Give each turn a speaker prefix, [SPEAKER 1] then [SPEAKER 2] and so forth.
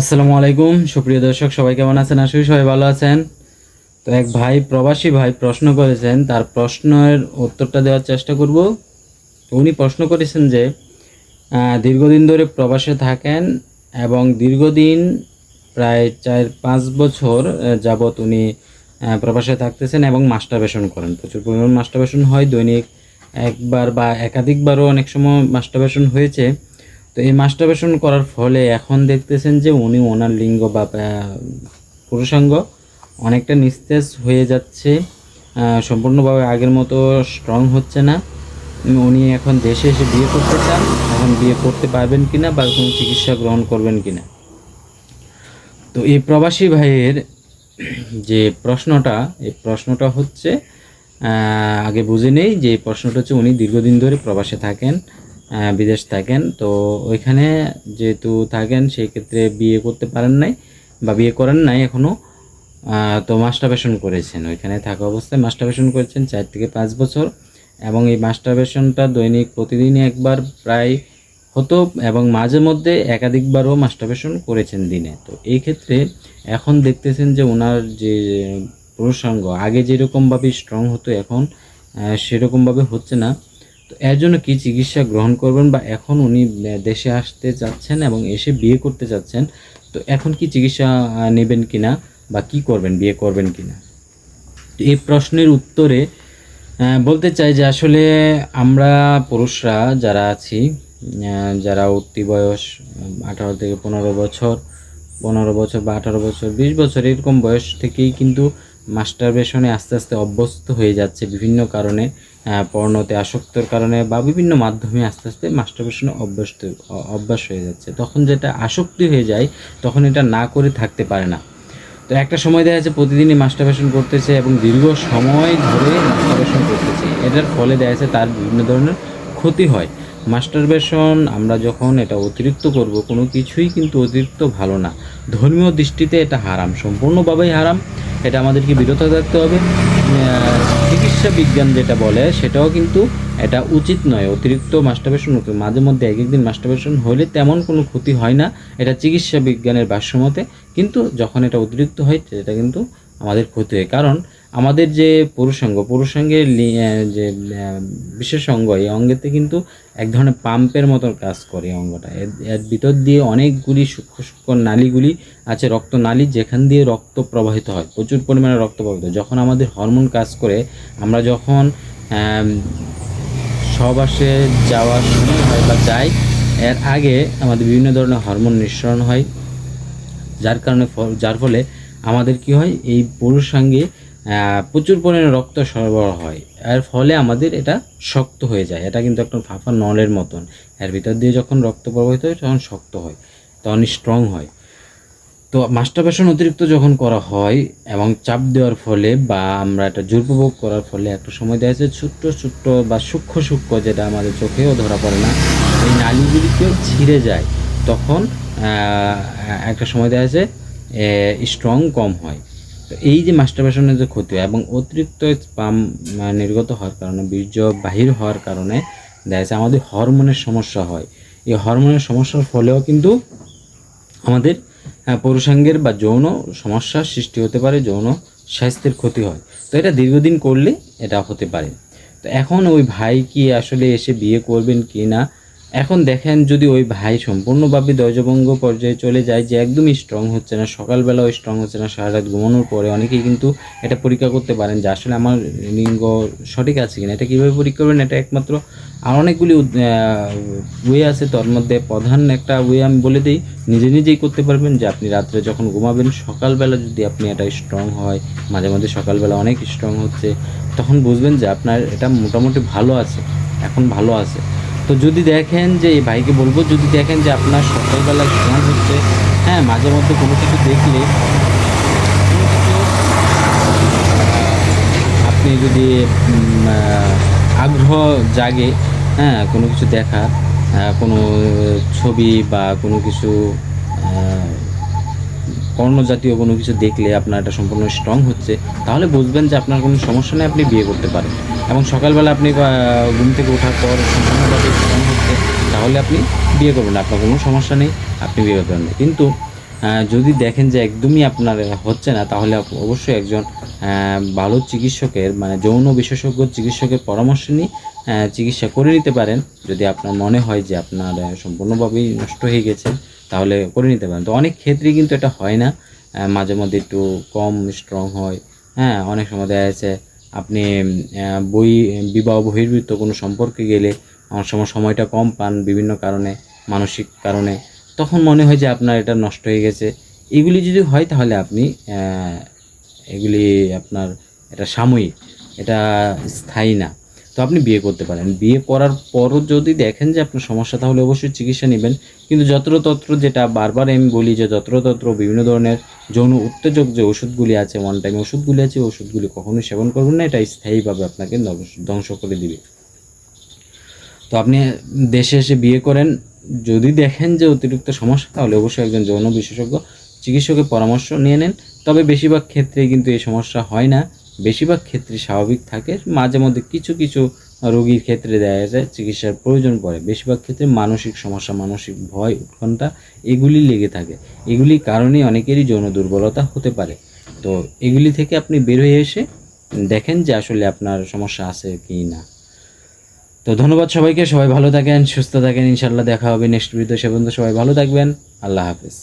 [SPEAKER 1] আসসালামু আলাইকুম, সুপ্রিয় দর্শক, সবাই কেমন আছেন? আসলে সবাই ভালো আছেন। তো এক ভাই, প্রবাসী ভাই প্রশ্ন করেছেন, তার প্রশ্নের উত্তরটা দেওয়ার চেষ্টা করব। উনি প্রশ্ন করেছেন যে দীর্ঘদিন ধরে প্রবাসে থাকেন এবং দীর্ঘদিন প্রায় চার পাঁচ বছর যাবৎ উনি প্রবাসে থাকতেছেন এবং মাস্টারবেশন করেন। প্রচুর পরিমাণ মাস্টারবেশন হয়, দৈনিক একবার বা একাধিকবারও অনেক সময় মাস্টারবেশন হয়েছে। তো এই মাস্টারবেশন করার ফলে এখন দেখতেছেন যে উনি ওনার লিঙ্গ বা পুরুষাঙ্গ অনেকটা নিস্তেজ হয়ে যাচ্ছে সম্পূর্ণভাবে আগের মতো স্ট্রং হচ্ছে না। উনি এখন দেশে এসে বিয়ে করতে চান, এখন বিয়ে করতে পারবেন কি না বা কোনো চিকিৎসা গ্রহণ করবেন কি না তো এই প্রবাসী ভাইয়ের যে প্রশ্নটা, এই প্রশ্নটা হচ্ছে আগে বুঝে নেই যে প্রশ্নটা হচ্ছে উনি দীর্ঘদিন ধরে প্রবাসে থাকেন বিদেশ থাকেন, তো ওইখানে যেহেতু থাকেন সেই ক্ষেত্রে বিয়ে করতে পারেন নাই বা বিয়ে করেন নাই এখনও তো মাস্টারবেশন করেছেন, ওইখানে থাকা অবস্থায় মাস্টারবেশন করেছেন চার থেকে পাঁচ বছর। এবং এই মাস্টারবেশনটা দৈনিক প্রতিদিনই একবার প্রায় হতো এবং মাঝে মধ্যে একাধিকবারও মাস্টারবেশন করেছেন দিনে। তো এই ক্ষেত্রে এখন দেখতেছেন যে ওনার যে প্রসঙ্গ, আগে যেরকমভাবে স্ট্রং হতো, এখন সেরকমভাবে হচ্ছে না। এর জন্য কি চিকিৎসা গ্রহণ করবেন বা এখন উনি দেশে আসতে চাচ্ছেন এবং এসে বিয়ে করতে চাচ্ছেন, তো এখন কি চিকিৎসা নেবেন কিনা বা কি করবেন, বিয়ে করবেন কিনা? তো এই প্রশ্নের উত্তরে বলতে চাই যে আসলে আমরা পুরুষরা যারা আছি যারা উঠতি বয়স, আঠারো থেকে পনেরো বছর পনেরো বছর বা আঠারো বছর, বিশ বছর, এরকম বয়স থেকেই কিন্তু মাস্টারবেশনে আস্তে আস্তে অভ্যস্ত হয়ে যাচ্ছে বিভিন্ন কারণে। পর্ণতে আসক্তর কারণে বা বিভিন্ন মাধ্যমে আস্তে আস্তে মাস্টারবেশনে অভ্যস্ত, অভ্যাস হয়ে যাচ্ছে। তখন যেটা আসক্তি হয়ে যায়, তখন এটা না করে থাকতে পারে না। তো একটা সময় দেখা যাচ্ছে প্রতিদিনই মাস্টারবেশন করতেছে এবং দীর্ঘ সময় ধরে মাস্টারবেশন করতেছে। এটার ফলে দেখা যাচ্ছে তার বিভিন্ন ধরনের ক্ষতি হয়। মাস্টারবেশন আমরা যখন এটা অতিরিক্ত করব, কোনো কিছুই কিন্তু অতিরিক্ত ভালো না। ধর্মীয় দৃষ্টিতে এটা হারাম। সম্পূর্ণভাবেই হারাম। এটা আমাদেরকে বিরত থাকতে হবে। চিকিৎসা বিজ্ঞান যেটা বলে, সেটাও কিন্তু এটা উচিত নয়। অতিরিক্ত মাস্টারবেশন মাঝে মধ্যে এক একদিন মাস্টারবেশন হলে তেমন কোনো ক্ষতি হয় না। এটা চিকিৎসা বিজ্ঞানের ভাষ্যমতে কিন্তু যখন এটা অতিরিক্ত হয়, সেটা কিন্তু আমাদের ক্ষতি হয়। কারণ আমাদের যে পুরুষাঙ্গ পুরুষাঙ্গের যে বিশেষ অঙ্গ এই অঙ্গেতে কিন্তু এক ধরনের পাম্পের মতন কাজ করে অঙ্গটা এর- ভিতর দিয়ে অনেকগুলি সূক্ষ্ম সূক্ষ্ম নালীগুলি আছে রক্ত নালী যেখান দিয়ে রক্ত প্রবাহিত হয় প্রচুর পরিমাণে রক্ত প্রবাহিত। যখন আমাদের হরমোন কাজ করে আমরা যখন আম, সহবাসে যাওয়ার সময় হয় বা যাই এর আগে আমাদের বিভিন্ন ধরনের হরমোন নিঃসরণ হয় যার কারণে যার ফলে আমাদের কি হয় এই পুরুষাঙ্গে প্রচুর পরিমাণে রক্ত সরবরাহ হয়। এর ফলে আমাদের এটা শক্ত হয়ে যায়। এটা কিন্তু একটা ফাঁপা নলের মতন। এর ভিতর দিয়ে যখন রক্ত প্রবাহিত হয়, তখন শক্ত হয়, তখন স্ট্রং হয়। তো মাস্টারবেশন অতিরিক্ত যখন করা হয় এবং চাপ দেওয়ার ফলে বা আমরা এটা জোরপূর্বক করার ফলে একটা সময় দেখা যাচ্ছে ছোট্ট ছোট্ট বা সূক্ষ্ম সূক্ষ্ম যেটা আমাদের চোখেও ধরা পড়ে না, এই নালীগুলিকেও ছিঁড়ে যায়, তখন একটা সময় দেখা যাচ্ছে স্ট্রং কম হয়। তো এই যে মাস্টারবেশনের যে ক্ষতি এবং অতিরিক্ত স্পাম নির্গত হওয়ার কারণে বীর্য বাহির হওয়ার কারণে দেখা যাচ্ছে আমাদের হরমোনের সমস্যা হয়। এই হরমোনের সমস্যার ফলেও কিন্তু আমাদের পুরুষাঙ্গের বা যৌন সমস্যার সৃষ্টি হতে পারে, যৌন স্বাস্থ্যের ক্ষতি হয়। তো এটা দীর্ঘদিন করলে এটা হতে পারে। তো এখন ওই ভাই কি আসলে এসে বিয়ে করবেন কি না এখন দেখেন যদি ওই ভাই সম্পূর্ণভাবে দয়জভঙ্গ পর্যায়ে চলে যায় যে একদমই স্ট্রং হচ্ছে না, সকালবেলাও স্ট্রং হচ্ছে না সারা রাত ঘুমানোর পরে অনেকেই কিন্তু এটা পরীক্ষা করতে পারেন যে আসলে আমার লিঙ্গ সঠিক আছে কিনা। এটা কীভাবে পরীক্ষা করবেন? এটা একমাত্র আর অনেকগুলি ওয়ে আছে। তার মধ্যে প্রধান একটা ওয়ে আমি বলে দিই, নিজে নিজেই করতে পারবেন যে আপনি রাত্রে যখন ঘুমাবেন, সকালবেলা যদি আপনি এটা স্ট্রং হয়, মাঝে মাঝে সকালবেলা অনেক স্ট্রং হচ্ছে, তখন বুঝবেন যে আপনার এটা মোটামুটি ভালো আছে, এখন ভালো আছে। তো যদি দেখেন যে এই ভাইকে বলব, যদি দেখেন যে আপনার সকালবেলা স্ট্রং হচ্ছে হ্যাঁ মাঝে মধ্যে কোনো কিছু দেখলে আপনি যদি আগ্রহ জাগে হ্যাঁ কোনো কিছু দেখা কোনো ছবি বা কোনো কিছু আহ, কর্ণজাতীয় কোনো কিছু দেখলে আপনার এটা সম্পূর্ণ স্ট্রং হচ্ছে তাহলে বুঝবেন যে আপনার কোনো সমস্যা নেই আপনি বিয়ে করতে পারেন। এবং সকালবেলা আপনি ঘুম থেকে ওঠার পর সম্পূর্ণভাবে স্ট্রং হচ্ছে তাহলে আপনি বিয়ে করবেন না আপনার কোনো সমস্যা নেই আপনি বিয়ে করতে পারবেন কিন্তু যদি দেখেন যে একদমই আপনার হচ্ছে না তাহলে অবশ্যই একজন ভালো চিকিৎসকের মানে যৌন বিশেষজ্ঞ চিকিৎসকের পরামর্শ নিয়ে চিকিৎসা করে নিতে পারেন। যদি আপনার মনে হয় যে আপনার সম্পূর্ণভাবেই নষ্ট হয়ে গেছে তাহলে করে নিতে পারেন। তো অনেক ক্ষেত্রেই কিন্তু এটা হয় না। মাঝে মধ্যে একটু কম স্ট্রং হয়। হ্যাঁ অনেক সময় দেখা যাচ্ছে আপনি বই, বিবাহ, বহির্ভূত কোনো সম্পর্কে গেলে অনেক সময় সময়টা কম পান বিভিন্ন কারণে, মানসিক কারণে। তখন মনে হয় যে আপনার এটা নষ্ট হয়ে গেছে। এগুলি যদি হয় তাহলে আপনি এগুলি আপনার, এটা সাময়িক। এটা স্থায়ী না। তো আপনি বিয়ে করতে পারেন। বিয়ে করার পরও যদি দেখেন যে আপনার সমস্যা, তাহলে অবশ্যই চিকিৎসা নেবেন। কিন্তু যত্রতত্র যেটা বারবার আমি বলি যে, যত্রতত্র বিভিন্ন ধরনের যৌন উত্তেজক যে ওষুধগুলি আছে ওয়ান টাইম ওষুধগুলি আছে ওষুধগুলি কখনোই সেবন করবেন না। এটা স্থায়ীভাবে আপনাকে ধ্বংস- করে দিবে। তো আপনি দেশে এসে বিয়ে করেন, যদি দেখেন যে অতিরিক্ত সমস্যা, তাহলে অবশ্যই একজন যৌন বিশেষজ্ঞ চিকিৎসকের পরামর্শ নিয়ে নেন। তবে বেশিরভাগ ক্ষেত্রে কিন্তু এই সমস্যা হয় না। বেশিরভাগ ক্ষেত্রে স্বাভাবিক থাকে, মাঝে মধ্যে কিছু কিছু রোগীর ক্ষেত্রে দেখা যায় চিকিৎসার প্রয়োজন পড়ে। বেশিরভাগ ক্ষেত্রে মানসিক সমস্যা, মানসিক ভয়, উৎকণ্ঠা এগুলি লেগে থাকে। এগুলির কারণে অনেকেরই যৌন দুর্বলতা হতে পারে। তো এগুলি থেকে আপনি বের হয়ে এসে দেখেন যে আসলে আপনার সমস্যা আছে কি না তো ধন্যবাদ সবাইকে, সবাই ভালো থাকেন, সুস্থ থাকেন ইনশাল্লাহ দেখা হবে নেক্সট ভিডিও সে পর্যন্ত সবাই ভালো থাকবেন, আল্লাহ হাফেজ।